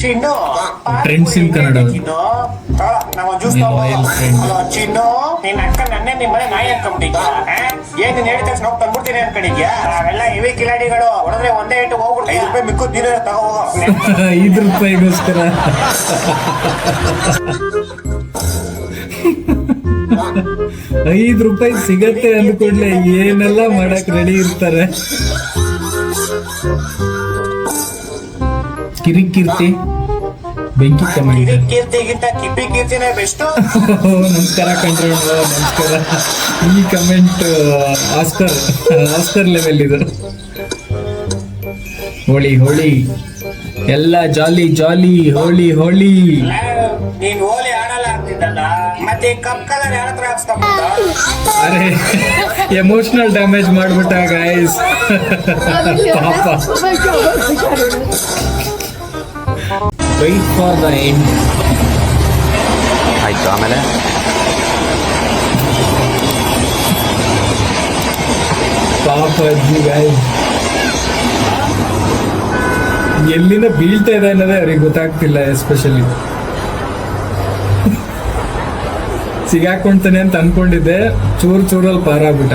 Chinnu. Friends in Kannada. ಅಕ್ಕ ನನ್ನೇ ನಿಮ್ ಮನೆ ನಾಯಿ ಅನ್ಕೊಂಬಿಟ್ಟಿದ್ಯಾ? ಏನ್ ನೀನ್ ಹೇಳಿದ ತಕ್ಷಣ ಹೋಗಿ ತಂದ್ಬಿಡ್ತೀನಿ ಅನ್ಕೊಂಡಿದ್ಯಾ? ನಾವೆಲ್ಲ ಇವಿ ಕಿಲಾಡಿಗಳು. ಹೊಡೆದ್ರೆ ಒಂದೇ ಇಟ್ಟು ಹೋಗ್ಬಿಟ್ಟು ಐದು ರೂಪಾಯಿ ಮಿಕ್ಕು ನೀನು ತಗೋ. ಹೋಗೋ ಐದು ರೂಪಾಯಿಗೋಸ್ಕರ. ಐದು ರೂಪಾಯಿ ಸಿಗತ್ತೆ ಅಂದ್ಕೊಂಡ್ಲೆ ಏನೆಲ್ಲ ಮಾಡಕ್ ರೆಡಿ ಇರ್ತಾರೆ. ಕಿರಿಕಿರ್ತಿ. ಬೆಂಕಿ ಕಮೆಂಟ್ ಕಿರಿ ಕೀರ್ತಿಗಿಂತ ಕಿಪ್ಪಿ ಕೀರ್ತಿನೇ ಬೆಸ್ಟ್ ನಮಸ್ಕಾರ ಕಂಟ್ರೋಲ್ ನಮಸ್ಕಾರ. ಈ ಕಮೆಂಟ್ ಆಸ್ಕರ್ ಆಸ್ಕರ್ ಲೆವೆಲ್ ಇದು. ಹೋಳಿ ಹೋಳಿ. ಎಲ್ಲ ಜಾಲಿ ಜಾಲಿ ಹೋಳಿ ಹೋಳಿ. ನೀನ್ ಹೋಳಿ ಆಡಲ್ಲ ಅಂತಿದ್ದಲ್ಲ? ಮತ್ತೆ ಕಪ್ ಕಲರ್ ಯಾರ ಹತ್ರ ಹಾಕ್ಸ್ಕೊಂಬಿಟ್ಟ ಅರೆ ಎಮೋಷನಲ್ ಡ್ಯಾಮೇಜ್ ಮಾಡ್ಬಿಟ್ಟ ಗಾಯ್ಸ್ ಪಾಪ. ವೈಟ್ ಫಾರ್ ದ ಎಂಡ್ ಆಯ್ತು ಆಮೇಲೆ? ಪಾಪ ಅಜ್ಜಿ ಗೈಸ್ ಎಲ್ಲಿಂದ ಬೀಳ್ತಾ ಇದೆ ಅನ್ನೋದೇ ಅವ್ರಿಗೆ ಗೊತ್ತಾಗ್ತಿಲ್ಲ ಎಸ್ಪೆಷಲಿ ಸಿಗಾಕೊಂತಾನೆ ಅಂತ ಅನ್ಕೊಂಡಿದ್ದೆ ಚೂರ್ ಚೂರಲ್ಲಿ ಪಾರಾಗ್ಬಿಟ್ಟ.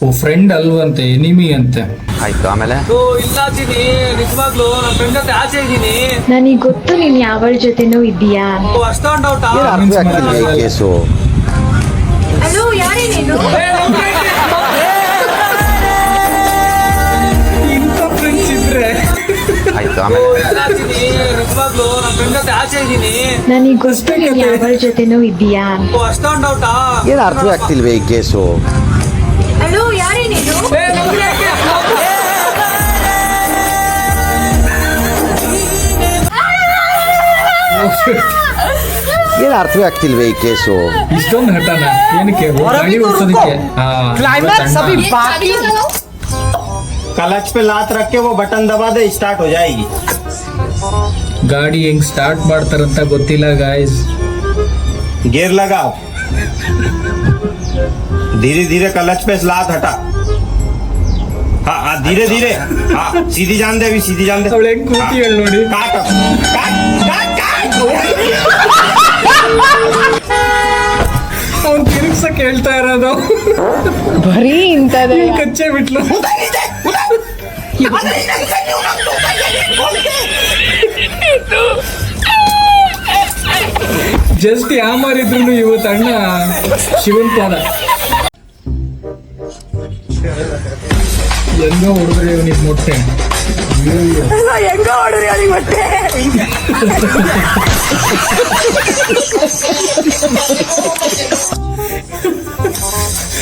ಓ ಫ್ರೆಂಡ್ ಅಲ್ವಂತೆ ಎನಿಮಿ ಅಂತೆ. ಆಯ್ತು ಆಮೇಲೆ? ಇಲ್ಲಾತೀನಿ ನಿಜವಾಗ್ಲು ನನ್ನ ಫ್ರೆಂಡ್ ಜೊತೆ ಆಚೆ ಇದ್ದೀನಿ ನನಗೆ ಗೊತ್ತು ನೀನ್ ಯಾವಳ ಜೊತೆನೂ ಇದೀಯಾ ಅಷ್ಟೊಂದು ಔಟ ಅರ್ಥ ಆಗ್ತಿಲ್ವೇ ಈ ಕೇಸು? ಹಲೋ ಯಾರೇ ನೀನು? ಆಯ್ತು ಆಮೇಲೆ? ನಿಜವಾಗ್ಲು ನನ್ನ ಫ್ರೆಂಡ್ ಜೊತೆ ಆಚೆ ಇದ್ದೀನಿ ನನಗೆ ಗೊತ್ತು ನೀನ್ ಯಾವಳ ಜೊತೆನೂ ಇದೀಯಾ ಅಷ್ಟೊಂದು ಔಟ ಏನು ಅರ್ಥ ಆಗ್ತಿಲ್ವೇ ಈ ಕೇಸು? ಹಲೋ ಯಾರೇ ನೀನು ಏನು ಅರ್ಥವೇ ಆಗ್ತಿಲ್ವೇ ಈ ಕೇಸು ಇಷ್ಟೊಂದು ಹಠನ ಏನಕ್ಕೆ और ಗಾಡಿ अभी तो रुको ಓಡಿಸೋದಕ್ಕೆ ಹಾ, क्लाइमैक्स ಇವತ್ತು अभी ಅಣ್ಣ. बाकी है क्लच पे लात रख के वो बटन दबा दे स्टार्ट हो जाएगी ಗಾಡಿ ಹೆಂಗ್ ಸ್ಟಾರ್ಟ್ ಮಾಡ್ತಾರಂತ ಗೊತ್ತಿಲ್ಲ ಗಾಯ್ಸ್ गियर लगाओ धीरे धीरे क्लच पे लात हटा हाँ हाँ धीरे धीरे हाँ सीधी जान दे अभी सीधी जान दे ಅವಳು ಹೆಂಗ್ ಕೂತಿಯಳು ನೋಡಿ काट काट काट काट ಅವ್ನು ತಿರುಗ್ಸಕ್ ಹೇಳ್ತಾ ಇರೋದು ಬರೀ ಇಂತದೇ ಕಚ್ಚೆ ಬಿಟ್ಲು ಜಸ್ಟ್ ಯಾಮಾರಿದ್ರು ಇವತ್ತು ಅಣ್ಣ ಶಿವನ್ ಪಾದ ಹೆಂಗೋ ಹೊಡೆದ್ರೆ ಇವನಿಗೆ ಮೊಟ್ಟೆ ಅಯ್ಯಯ್ಯೋ.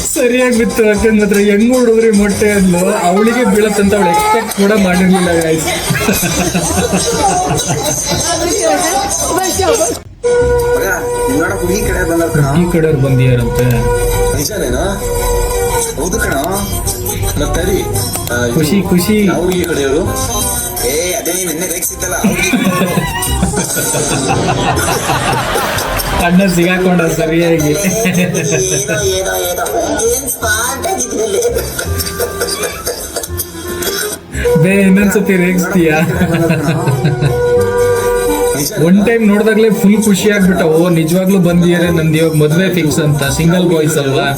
ಸರಿಯಾಗಿ ಬಿತ್ತು ಯಾಕಂದ್ರೆ ಮಾತ್ರ ಹೆಂಗ್ ಹೊಡೆದ್ರಿ ಮೊಟ್ಟೆ ಅಂದ್ಲು ಅವಳಿಗೆ ಬೀಳತ್ತಂತ ಅವಳು ಎಕ್ಸ್ಪೆಕ್ಟ್ ಕೂಡ ಮಾಡಿರ್ಲಿಲ್ಲ ಗಾಯ್ಸ್ ನಿನ್ನೋಡ ಹುಡುಗಿ ಕಡೆ ಬಂದ ಕಣ ಈ ಕಡೆಯವ್ರು ಬಂದಿಯಾರಂತೆ ನಿಜನೇನಾ ಹೌದು ಕಣ ಮತ್ತರಿ ಖುಷಿ ಖುಷಿ. ಅವ್ರಿಗೆ ಕಡೆಯವರು. ಏ ಅದೇ ನೀನ್ ನಿನ್ನೆ ಸಿಕ್ಕಲ್ಲ ಕಣ್ಣ ಸಿಗಾಕೊಂಡ ಸರಿಯಾಗಿ. ಬೇ ಇನ್ನೊಂದ್ಸತಿ ರೇಗಿಸ್ತೀಯಾ? ಒನ್ ಟೈಮ್ ನೋಡಿದಾಗ್ಲೇ ಫುಲ್ ಖುಷಿ ಆಗ್ಬಿಟ್ಟ. ಓ ನಿಜವಾಗ್ಲೂ ಬಂದಿದ್ದಾರೆ ನಂದು ಇವಾಗ ಮದ್ವೆ ಫಿಕ್ಸ್ ಅಂತ ಸಿಂಗಲ್ ಬಾಯ್ಸ್ ಅಲ್ವಾ?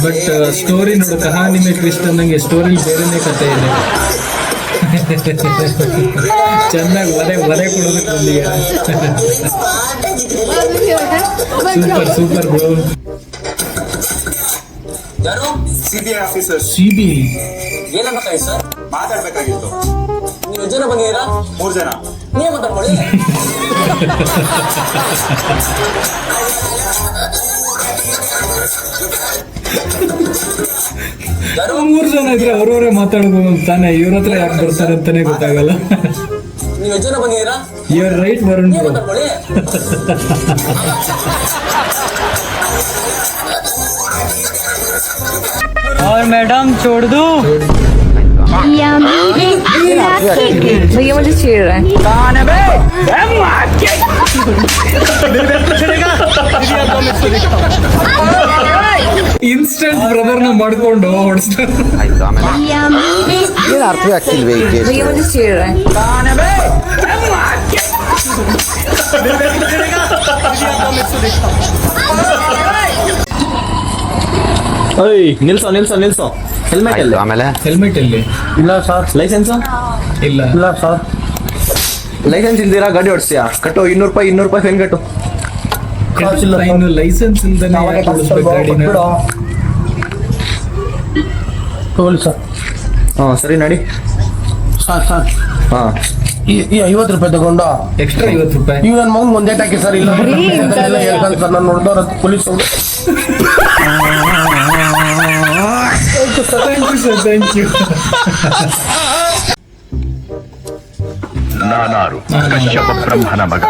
ಬಟ್ ಸ್ಟೋರಿ ನೋಡು ಕಹಾನಿ ಮೇ ಟ್ವಿಸ್ಟ್ ಅನ್ನಂಗೆ ಸ್ಟೋರಿ ಬೇರೆನೇ ಕಥೆ ಇದೆ. ಚೆನ್ನಾಗಿ ಒಲೆ ಒಲೆ ಕೊಡೋದಕ್ಕೆ ಬಂದಿದ್ದಾರೆ? ಸೂಪರ್ ಸೂಪರ್ ಬ್ರೋ ಯಾರು? CBI officer C B sir? ಮಾತಾಡ್ಬೇಕಾಗಿತ್ತು. ನೀವು ಜನ ಬಂದಿದ್ದೀರಾ? ಮೂರು ಜನ. ನೀವೇ ಮಾತಾಡ್ಕೊಳ್ಳಿ. ಮೂರು ಜನ ಇದ್ರೆ ಅವ್ರವರೇ ಮಾತಾಡ್ಬೋದು ತಾನೆ ಇವ್ರ ಹತ್ರ ಯಾಕೆ ಬರ್ತಾರೆ ಅಂತಾನೆ ಗೊತ್ತಾಗಲ್ಲ ನೀವು ಎಷ್ಟು ಜನ ಬಂದಿದ್ದೀರಾ ಯು ಆರ್ ರೈಟ್ ವರುಣ್ ನೀವು ಬ್ರೋ ಮಾತಾಡ್ಕೊಳ್ಳಿ और मैडम छोड़ दो भैया मुझे छेड़ रहा है ಇನ್ಸ್ಟೆಂಟ್ ಬ್ರದರ್ನ ಮಾಡ್ಕೊಂಡು ಹೊಡ್ಸ್ತಾರೆ ಆಯ್ತು ಆಮೇಲೆ ಏನು ಅರ್ಥವೇ ಆಗ್ತಿಲ್ವೇ ಈ ಕೇಸು भैया मुझे छेड़ रहा है ಓಯ್ ನಿಲ್ಸೋ ನಿಲ್ಸೋ ನಿಲ್ಸೋ ಹೆಲ್ಮೆಟ್ ಅಲ್ಲಿ ಆಮೇಲೆ ಹೆಲ್ಮೆಟ್ ಇಲ್ಲಿ ಇಲ್ಲ ಸರ್ ಲೈಸೆನ್ಸ್ ಇಲ್ಲ ಇಲ್ಲ ಸರ್ ಲೈಸೆನ್ಸ್ ಇಲ್ದಿರಾ ಗಾಡಿ ಓಡಿಸ್ತೀಯಾ ಕಟ್ಟು ಇನ್ನೂರು ರೂಪಾಯಿ ಇನ್ನೂರು ರೂಪಾಯಿ ಫೈನ್ ಕಟ್ಟು ಇನ್ನು ಲೈಸೆನ್ಸ್ ಇಲ್ದೇನೆ ಯಾಕೆ ಓಡಿಸ್ಬೇಕು ಗಾಡಿನ ಸರ್ ಹಾಂ ಸರಿ ನಡಿ ಸರ್ ಸರ್ ಹಾಂ ಈ ಐವತ್ತು ರೂಪಾಯಿ ತಗೊಂಡು ಎಕ್ಸ್ಟ್ರಾ ಐವತ್ತು ರೂಪಾಯಿ ನೀವು ನನ್ನ ಮಗನ್ ಒಂದೇ ಹಾಕಿ ಸರ್ ಇಲ್ಲ ಹೇಳ್ತಾನೆ ಸರ್ ನಾನು ನೋಡ್ದವ್ರ police ಅವರು thank you sir thank you ನಾನಾರು ಕಶ್ಯಪ ಬ್ರಹ್ಮನ ಮಗ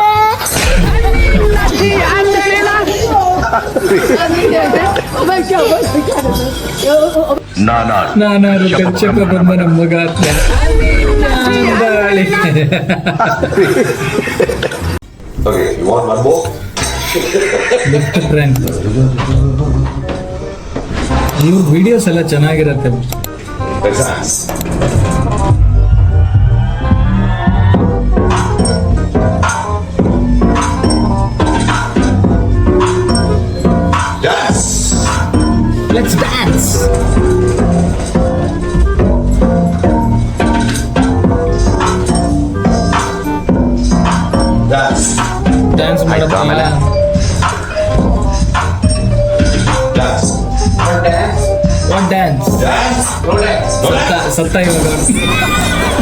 ನಾನಾರು ನಾನಾರು ಕಚ್ಚಪ್ಪ ಬ್ರಹ್ಮನ ಮಗ ಅಂತ ದಾಳಿ. Left trend. ಇವ್ರ ವಿಡಿಯೋಸ್ ಎಲ್ಲ ಚೆನ್ನಾಗಿರತ್ತೆ. ったようなです。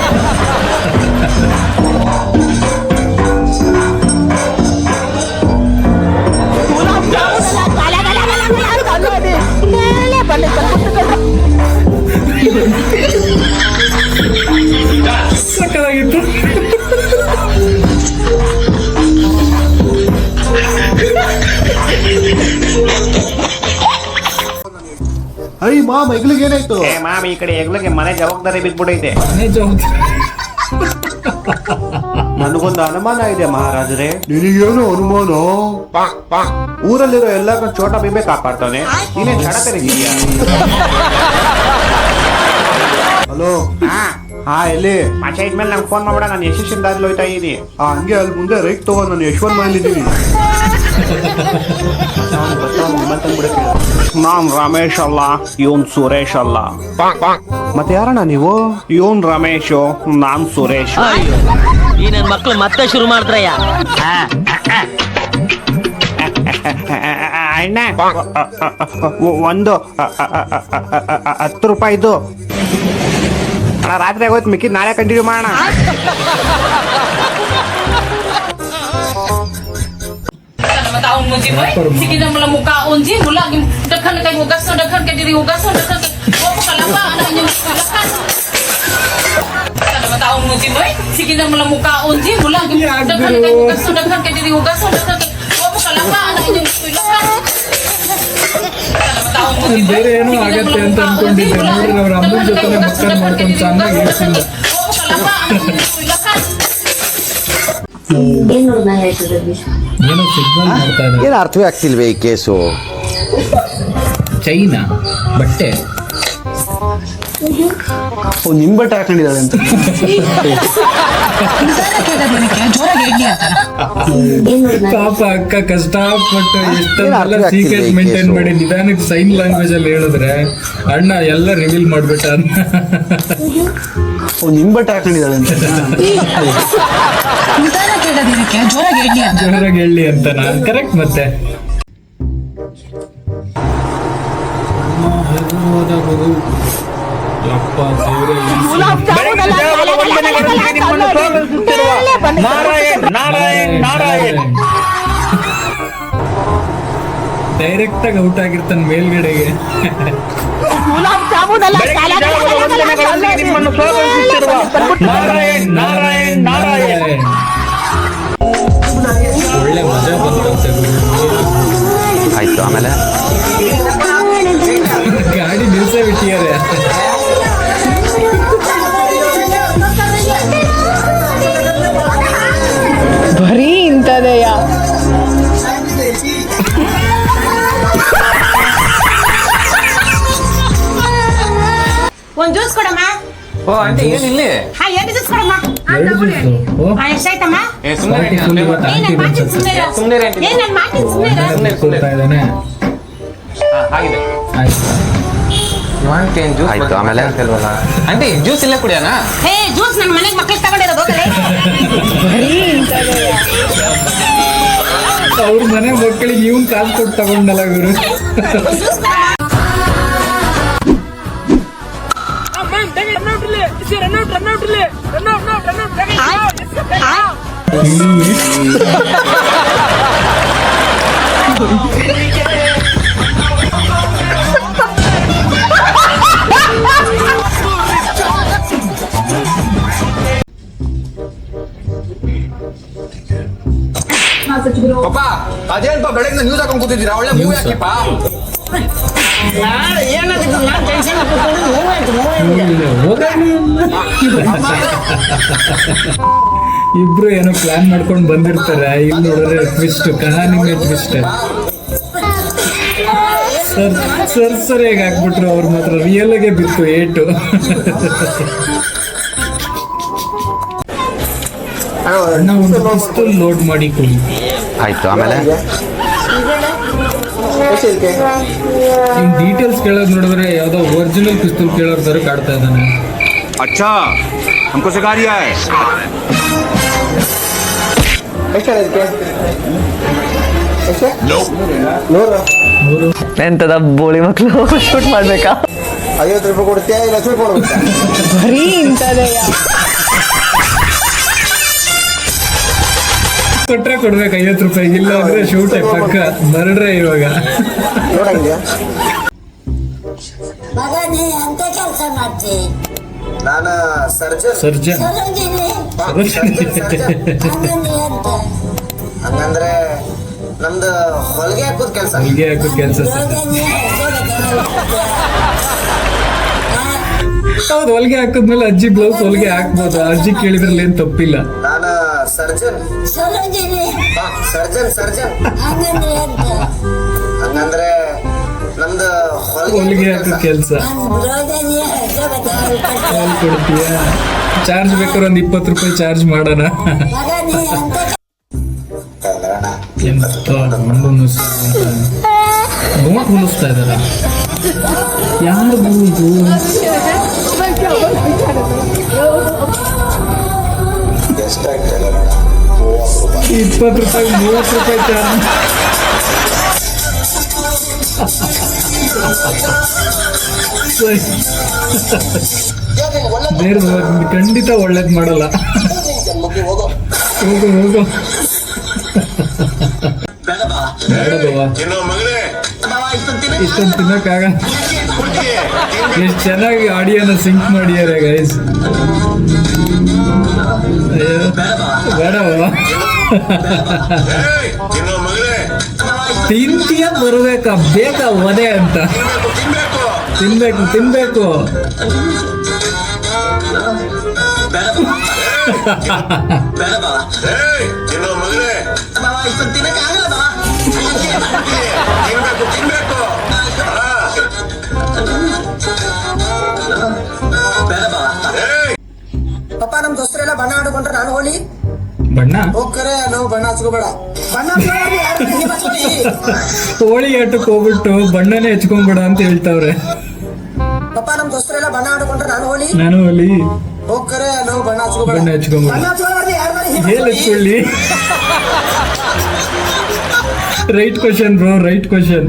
ಮೈಗ್ಲಿಗೆ ಏನಾಯ್ತು? ಏ ಮಾಮ್ ಈ ಕಡೆ ಹೆಗ್ಲಿಗೆ ಮನೆ ಜವಾಬ್ದಾರಿ ಬಿದ್ಬಿಡೈತೆ ಮನೆ ಜವಾಬ್ದಾರಿ. ನನಗೊಂದು ಅನುಮಾನ ಇದೆ ಮಹಾರಾಜರೇ. ನಿನಗೇನು ಅನುಮಾನ? ಊರಲ್ಲಿರೋ ಎಲ್ಲ ಚೋಟ ಬಿಂಬೆ ಕಾಪಾಡ್ತಾನೆ. ನೀನೇ ಚಡ ಹಲೋ. ಹಾ. ಹಾ ಎಲ್ಲಿ? ಆಚೆ ಇದ್ಮೇಲೆ ನಂಗೆ ಫೋನ್ ಮಾಡ್ಬೇಡ ನಾನು ಯಶಸ್ಸಿಂದ ಅಲ್ಲಿ ಹೋಯ್ತಾ ಇದೀನಿ. ಆ ಹಂಗೆ ಅಲ್ಲಿ ಮುಂದೆ ರೈಟ್ ತಗೋ ನಾನು ಯಶವಂತ ಮನೇಲಿದ್ದೀನಿ ನಾನ್ ರಮೇಶ್ ಅಲ್ಲ ಇವನ್ ಸುರೇಶ್ ಅಲ್ಲ. ಮತ್ತೆ ಯಾರಣ್ಣ ನೀವು? ಇವನ್ ರಮೇಶ್ ನಾನ್ ಸುರೇಶ್. ಈ ನನ್ನ ಮಕ್ಳು ಮತ್ತೆ ಶುರು ಮಾಡ್ತಾರಯ್ಯ ಅಣ್ಣ ಒಂದು ಹತ್ತು ರೂಪಾಯಿದು ಅಣ್ಣ ರಾತ್ರಿ ಆಗೋಯ್ತು ಮಿಕ್ಕಿದ್ ನಾಳೆ ಕಂಟಿನ್ಯೂ ಮಾಡೋಣ Taon mo di boy. Sige na mula mukha unji mula yung daghan kay hugas no daghan kay diri hugas no daghan kay wa mo kalaba ana inyo kalakan. Kada taon mo di boy. Sige na mula mukha unji mula yung daghan kay hugas no daghan kay diri hugas no daghan kay wa mo kalaba ana inyo kalakan. ಬೇರೆ ಏನೋ ಆಗತ್ತೆ ಅಂತ ಅನ್ಕೊಂಡಿದ್ದೆ. ನೋಡ್ರಿ ಅವ್ರ ಅಮ್ಮನ ಜೊತೆ ಮಕ್ಕಳು ಮಾಡ್ಕೊಂಡು ಚೆನ್ನಾಗಿ ಹೇಳ್ತಿಲ್ಲ ಏನು ಅರ್ಥವೇ ಆಗ್ತಿಲ್ವೇ ಈ ಕೇಸು? ಚೈನಾ ಬಟ್ಟೆ. ಓ ನಿಮ್ ಬಟ್ಟೆ ಹಾಕೊಂಡಿದ್ದಾಳೆ ಅಂತ. ಪಾಪ ಅಕ್ಕ ಕಷ್ಟಪಟ್ಟು ಎಷ್ಟೆಲ್ಲ ಸೀಕ್ರೆಟ್ ಮೇಂಟೈನ್. ಮಾಡಿ ನಿಧಾನಕ್ಕೆ ಸೈನ್ ಲ್ಯಾಂಗ್ವೇಜ್ ಅಲ್ಲಿ ಹೇಳಿದ್ರೆ ಅಣ್ಣ ಎಲ್ಲ ರಿವೀಲ್ ಮಾಡ್ಬಿಟ್ಟ ಅಂತ ಓ ನಿಮ್ ಬಟ್ಟೆ ಹಾಕೊಂಡಿದ್ದಾಳೆ ಅಂತ. ಜೋರಾಗಿ ಹೇಳಿ ಅಂತ ನಾನು. ಕರೆಕ್ಟ್ ಮತ್ತೆ? ಡೈರೆಕ್ಟ್ ಆಗಿ ಔಟ್ ಆಗಿರ್ತಾನೆ ಮೇಲ್ಗಡೆಗೆ. ಗುಲಾಬ್ ಜಾಮೂನ್ ಅಲ್ಲ ನಾರಾಯಣ್ ನಾರಾಯಣ್ ನಾರಾಯಣ್. ಒಳ್ಳೆ ಮಜಾ ಬಂತು ಆಯ್ತು ಆಮೇಲೆ? ಓ ಆಂಟಿ ಏನ್ ಇಲ್ಲಿ ಹಾ ಎರಡು ಜ್ಯೂಸ್ ಕೊಡಮ್ಮ ಆ ಎಷ್ಟಾಯ್ತಮ್ಮ? ಏ ಸುಮ್ಮನೆ ನಾನು ಸುಮ್ಮನೆ ನಾನು ಸುಮ್ಮನೆ ಇದ್ದಾನೆ. ಆಗಿದೆ ಜ್ಯೂಸ್ ಆಯ್ತು, ಆಮೇಲೆ? ಆಂಟಿ ಜ್ಯೂಸ್ ಇಲ್ಲೇ ಕುಡಿಯೋಣ ಹೇ ಜ್ಯೂಸ್ ನನ್ನ ಮನೆಗೆ ಮಕ್ಕಳು ತಗೊಂಡಿರೋದು ಅವ್ರ ಮನೆ ಮಕ್ಕಳಿಗೆ ಇವ್ನು ಕಾಸು ಕೊಟ್ಟು ತಗೊಂಡಲ್ಲ ಇವರು. ಪಾಪ ಅದೇನಪ್ಪ ಬೆಳಗ್ಗೆ ನ್ಯೂಸ್ ಹಾಕೊಂಡ್ ಕೂತಿದ್ದೀರಾ ಒಳ್ಳೆ ಮೂವಿ ಹಾಕಿಪ್ಪ ಇಬ್ರು ಏನೋ ಪ್ಲಾನ್ ಮಾಡ್ಕೊಂಡು ಬಂದಿರ್ತಾರೆ ಇಲ್ಲಿ ನೋಡಿದ್ರೆ ಟ್ವಿಸ್ಟ್ ಕಹಾನಿ ಮೇ ಟ್ವಿಸ್ಟ್ ಸರ್ ಸರ್ ಸರಿಯಾಗಿ ಹಾಕ್ಬಿಟ್ರು ಅವ್ರು ಮಾತ್ರ ರಿಯಲ್ ಆಗಿ ಬಿತ್ತು ಏಟು ಅಣ್ಣ ಒಂದು ಪಿಸ್ತೂಲ್ ಲೋಡ್ ಮಾಡಿ ಕೊಡಿ ಆಯ್ತು ಆಮೇಲೆ ಇನ್ ಡೀಟೇಲ್ಸ್ ಕೇಳೋದ್ ನೋಡಿದ್ರೆ ಯಾವ್ದೋ ಒರಿಜಿನಲ್ ಪಿಸ್ತೂಲ್ ಕೇಳೋರ್ ತರ ಕಾಡ್ತಾ ಇದ್ದಾನೆ अच्छा हमको सिखा रिया है ಮೂರು ಎಂತದ ಬೋಳಿ ಮಕ್ಕಳು ಶೂಟ್ ಮಾಡ್ಬೇಕಾ? ಐವತ್ತು ರೂಪಾಯಿ ಕೊಡ್ತೀಯಾ ಇಲ್ಲ ಶೂಟ್ ಮಾಡ್ಬೇಕಾ? ಬರೀ ಕೊಟ್ರೆ ಕೊಡ್ಬೇಕು ಐವತ್ತು ರೂಪಾಯಿ. ಇಲ್ಲ ಅಂದ್ರೆ ಶೂಟ್ ಪಕ್ಕ. ಬರಡ್ರೆ ಇವಾಗ. ನೋಡಂಗಿದ್ಯಾ? ಮಗನೇ ಅಂತ ಕೆಲಸ ಮಾಡ್ತಿ? ನಾನು ಸರ್ಜನ್. ಸರ್ಜನ್. ಹಂಗಂದ್ರೆ ನಮ್ದು ಹೊಲಿಗೆ ಹಾಕೋದ್ ಕೆಲಸ. ಹೊಲಿಗೆ ಹಾಕೋದ್ ಕೆಲಸ ಹೌದು ಹೊಲಿಗೆ ಹಾಕಿದ್ಮೇಲೆ ಅಜ್ಜಿ ಬ್ಲೌಸ್ ಹೊಲಿಗೆ ಹಾಕ್ಬೋದು. ಅಜ್ಜಿ ಕೇಳಿದ್ರಲ್ಲಿ ಏನ್ ತಪ್ಪಿಲ್ಲ. ನಾನು ಸರ್ಜನ್. Surgeon surgeon. ಹಂಗಂದ್ರೆ ಹೊಲಿಗೆ ಹಾಕೋ ಕೆಲಸ. ಕೊಡ್ತೀಯ? ಚಾರ್ಜ್ ಬೇಕಾದ್ರೆ ಒಂದ್ ಇಪ್ಪತ್ತು ರೂಪಾಯಿ ಚಾರ್ಜ್ ಮಾಡೋಣ. ಎಂತ ಗಂಡು ನೋಟ್ ಹೊಲಿಸ್ತಾ ಇದಾರ ಯಾರು ಇದು ಇಪ್ಪತ್ತು ರೂಪಾಯಿ ಮೂವತ್ತು ರೂಪಾಯಿ ಚಾರ್ಜ್. ಖಂಡಿತ ಒಳ್ಳೇದ್ ಮಾಡಲ್ಲ. ಹೋಗು ಹೋಗು. ಇಷ್ಟೊಂದು ತಿನ್ನಕ್ಕಾಗ ಎಷ್ಟು ಚೆನ್ನಾಗಿ ಆಡಿಯೋನ ಸಿಂಕ್ ಮಾಡಿಯಾರೆ ಗೈಸ್ ಬೇಡ ಬಾವ. ತಿಂತೀಯ ಬರ್ಬೇಕಾ ಬೇಕಾ ಒದೆ ಅಂತ. ತಿನ್ಬೇಕು ತಿನ್ಬೇಕು. ಪಪ್ಪ ನಮ್ ದೋಸ್ತರೆಲ್ಲ ಬಣ್ಣ ಆಡ್ಕೊಂಡ್ರೆ ನಾನು ಹೋಲಿ. ಬಣ್ಣ? ಹೋಗ್ಕರೆ ನಾವು ಬಣ್ಣ ಹಚ್ಕೋಬೇಡ. ಹೋಳಿ ಆಟಕ್ಕೆ ಹೋಗ್ಬಿಟ್ಟು ಬಣ್ಣನೇ ಹಚ್ಕೊಂಡ್ಬೇಡ ಅಂತ ಹೇಳ್ತಾವ್ರೆ. ಪಪ್ಪ ನಮ್ ದೋಸ್ತರೆಲ್ಲ ಬಣ್ಣ ಆಡ್ಕೊಂಡ್ರೆ ನಾನು ಹೋಳಿ? ನಾನು ಅಲ್ಲಿ ಹೋಗ್ಕರೆ ನಾವು ಬಣ್ಣ ಹಚ್ಕೋಬೇಡ. ಬಣ್ಣ ಹಚ್ಕೊಂಡ್ಬೇಡ. ಹೇಳಿ ಹಚ್ಕೊಳ್ಳಿ. ಹಚ್ಕೊಳ್ಳಿ right question bro right question